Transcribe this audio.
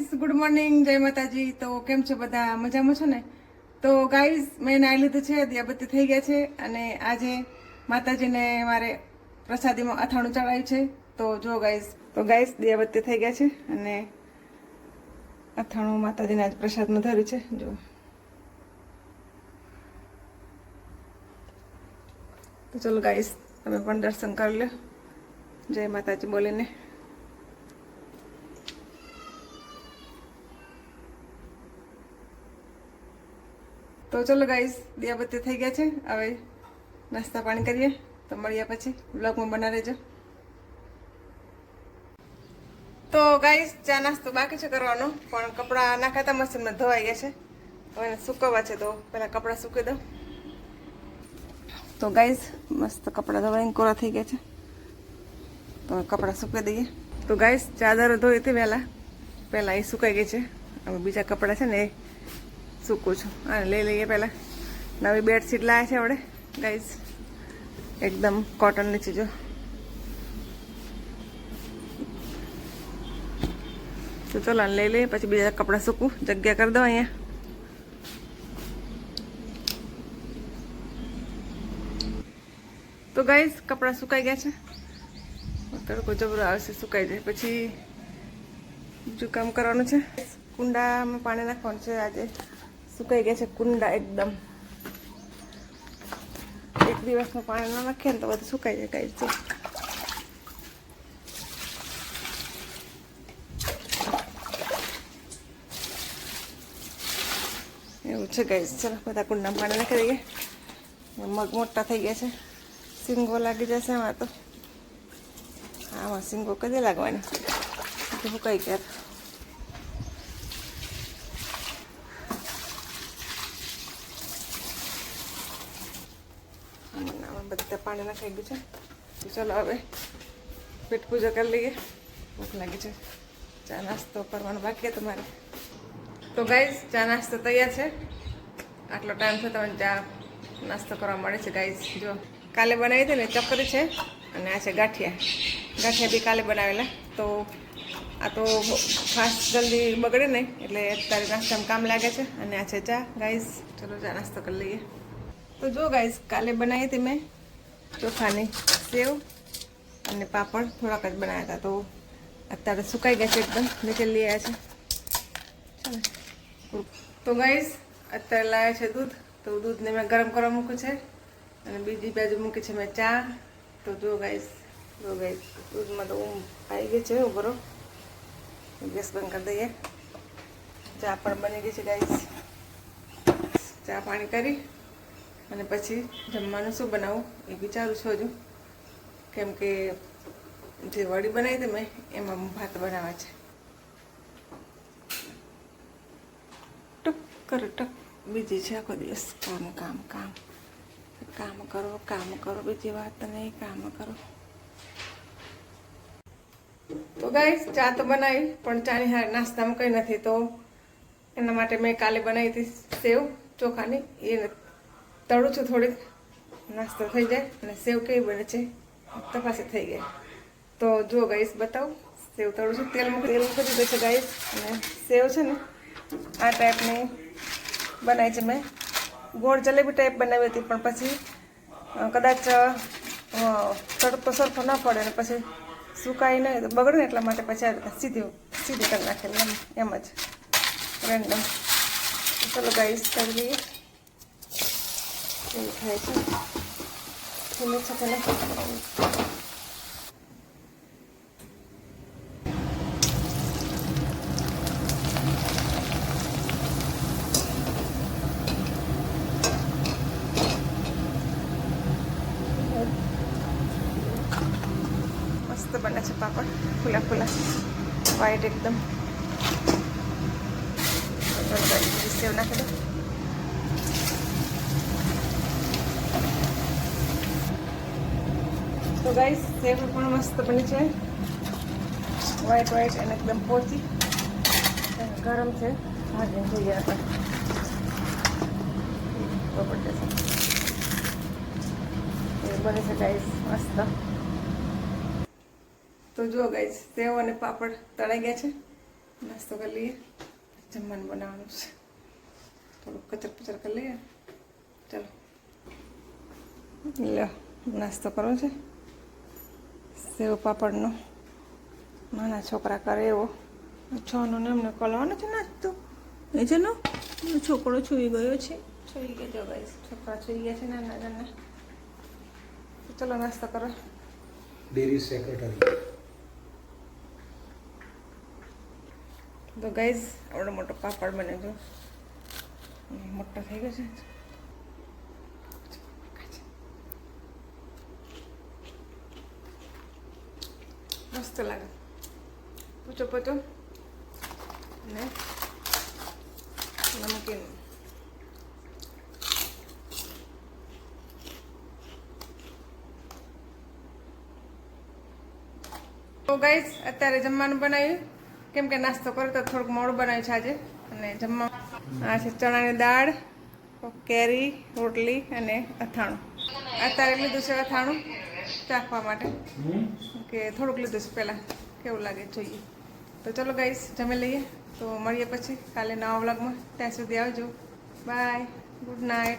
Guys good morning જય માતાજી તો કેમ છો બધા? મજામાં છો ને? તો ગાઈઝ મેં નાઈ લીધું છે, દિયાબત્તી થઈ ગયા છે અને આજે માતાજીને મારે પ્રસાદીમાં અથાણું ચડાવ્યું છે. તો જો ગાઈઝ તો ગાઈઝ દિયાબત્તી થઈ ગયા છે અને અથાણું માતાજીને આજ પ્રસાદમાં ધર્યું છે. જો. તો ચલો ગાઈઝ તમે પણ દર્શન કરી લો. જય માતાજી બોલીને. તો ચલો ગાઈસ દિયાબત્તી થઈ ગયા છે. હવે નાસ્તા પાણી કરીએ. તો મળ્યા પછી. બ્લોગમાં બના રહેજો. તો ગાઈઝ ચા નાસ્તો બાકી છે કરવાનો. પણ કપડાં નાખાતા મશીનમાં ધોવાઈ ગયા છે. હવે સૂકવવા છે તો પહેલાં કપડાં સૂકી દઉં. તો ગાઈઝ મસ્ત કપડાં ધોવાઈને કોરા થઈ ગયા છે. તો કપડાં સૂકવી દઈએ. તો ગાઈસ ચાદર ધોઈ હતી વહેલા પહેલાં એ સુકાઈ ગઈ છે. હવે બીજા કપડાં છે ને એ સૂકું છું? અને લઈ લઈએ પહેલાં. નવી બેડશીટ લાવ્યા છે આપણે. ગાઈઝ એકદમ કોટનની ચીજો તો ચલો, લઈ લઈએ, પછી બીજા કપડાં સૂકું. જગ્યા કરી દો અહીંયા. તો ગાઈઝ કપડાં સુકાઈ ગયા છે. તડકો જબરો આવશે, સુકાઈ જાય. પછી બીજું કામ કરવાનું છે? કુંડામાં પાણી નાખવાનું છે આજે. સુકાઈ ગયા છે કુંડા એકદમ. એક દિવસમાં પાણી ના નાખીએ ને તો બધું સુકાઈ જાય છે એવું છે ગાઈસ, ચાલો બધા કુંડામાં પાણી નાખી દઈએ. મગ મોટા થઈ ગયા છે. સિંગો લાગી જશે આમાં તો. આમાં સિંગો કદી લાગવાની. સુકાઈ ગયા આમાં બધા પાણી નાખાઈ ગયું છે. ચાલો હવે પેટ પૂજા કરી લઈએ. ભૂખ લાગી છે. ચા નાસ્તો કરવાનો બાકી તમારે. તો ગાઈઝ ચા નાસ્તો તૈયાર છે. આટલો ટાઈમ થયો તમને ચા નાસ્તો કરવા મળે છે ગાઈઝ જો, કાલે બનાવી હતી ને, ચકરી છે અને આ છે ગાંઠિયા. ગાંઠિયા બી કાલે બનાવેલા. તો આ તો ખાસ જલ્દી બગડે નહીં, એટલે અત્યારે નાસ્તામાં કામ લાગે છે અને આ છે ચા ગાઈઝ ચલો ચા નાસ્તો કરી લઈએ. તો જો ગાઈસ કાલે બનાવી હતી મેં ચોખાની સેવ અને પાપડ થોડાક જ બનાવ્યા હતા. તો અત્યારે સુકાઈ ગયા છે એકદમ. નીચે લઈ આવ્યા છે. તો ગાઈસ અત્યારે લાવ્યા છે દૂધ. તો દૂધને મેં ગરમ કરવા મૂક્યું છે. અને બીજી બાજુ મૂકી છે મેં ચા. તો જો ગાઈસ જો ગાઈસ દૂધમાં તો ઊંઘ આવી ગઈ છે ઉભરો ગેસ બંધ કરી દઈએ. ચા પણ બની ગઈ છે ગાઈસ ચા પાણી કરી. અને પછી જમવાનું શું બનાવું એ વિચારું છું હજુ. કેમ કે જે વડી બનાવી હતી મેં, એમાં ભાત બનાવ્યા છે. ટક કરો, ટક. બીજી છે આખો દિવસ. કામ કામ કામ. કામ કરો કામ કરો, બીજી વાત નહીં, કામ કરો. તો ગાઈસ ચા તો બનાવી, પણ ચાની હારે નાસ્તામાં કંઈ નથી. તો એના માટે મેં કાલે બનાવી હતી સેવ ચોખાની. એ તળું છું થોડીક નાસ્તો થઈ જાય અને સેવ કેવી બને છે તપાસી થઈ ગઈ તો જો ગાઈસ બતાવું સેવ તળું છું તેલ મૂકી તેલ મૂકી દીધું છે ગાઈસ અને સેવ છે ને આ ટાઈપની બનાવી છે મેં ગોળ જલેબી ટાઈપ બનાવી હતી પણ પછી કદાચ તડકો સરખો ના પડે ને પછી સુકાઈ નહીં બગડે ને એટલા માટે પછી આ સીધી સીધી કરી નાખેલી એમ એમ જ રેન્ડમ ચલો ગાઈસ કરી લઈએ એવું થાય છે ધીમે છે પેલા મસ્ત બને છે પાપડ ફૂલા ફૂલા વ્હાઈટ એકદમ સેવ નાખી દો તો ગાઈસ સેવ પણ મસ્ત બની છે. વ્હાઈટ વ્હાઈટ અને એકદમ પોચી. ગરમ છે. હાજર થઈ ગયા એ બને છે ગાઈસ મસ્ત. તો જો ગાઈસ સેવ અને પાપડ તળાઈ ગયા છે. નાસ્તો કરી લઈએ. જમવાનું બનાવવાનું છે. થોડુંક કચર પચર કરી લઈએ. ચાલો. લો નાસ્તો કરવો છે. સેવ પાપડનો. નાના છોકરા કરે એવો. છોનો ને એમને કલવાનો છે નાચતો એ છે નો છોકરો છૂઈ ગયો છે. છૂઈ ગયો જો ગાઈસ છોકરા છૂઈ ગયા છે નાના નાના. તો ચલો નાસ્તો કરો. ડેરી સેક્રેટરી તો ગાઈઝ આવડો મોટો પાપડ બને જો મોટો થઈ ગયો છે. મસ્ત લાગે. પૂછો પૂછો. ને? નમકીન. તો ગાઈસ અત્યારે જમવાનું બનાવ્યું. કેમ કે નાસ્તો કર્યો તો થોડુંક મોડું બનાવ્યું છે આજે. અને જમવા આ છે ચણાની દાળ, કેરી, રોટલી અને અથાણું. અત્યારે લીધું છે અથાણું. ચાખવા માટે. કે થોડુંક લીધું છે પહેલાં. કેવું લાગે જોઈએ. તો ચલો ગાઈસ જમી લઈએ. તો મળીએ પછી કાલે નવા વ્લોગમાં. ત્યાં સુધી આવજો. Bye good night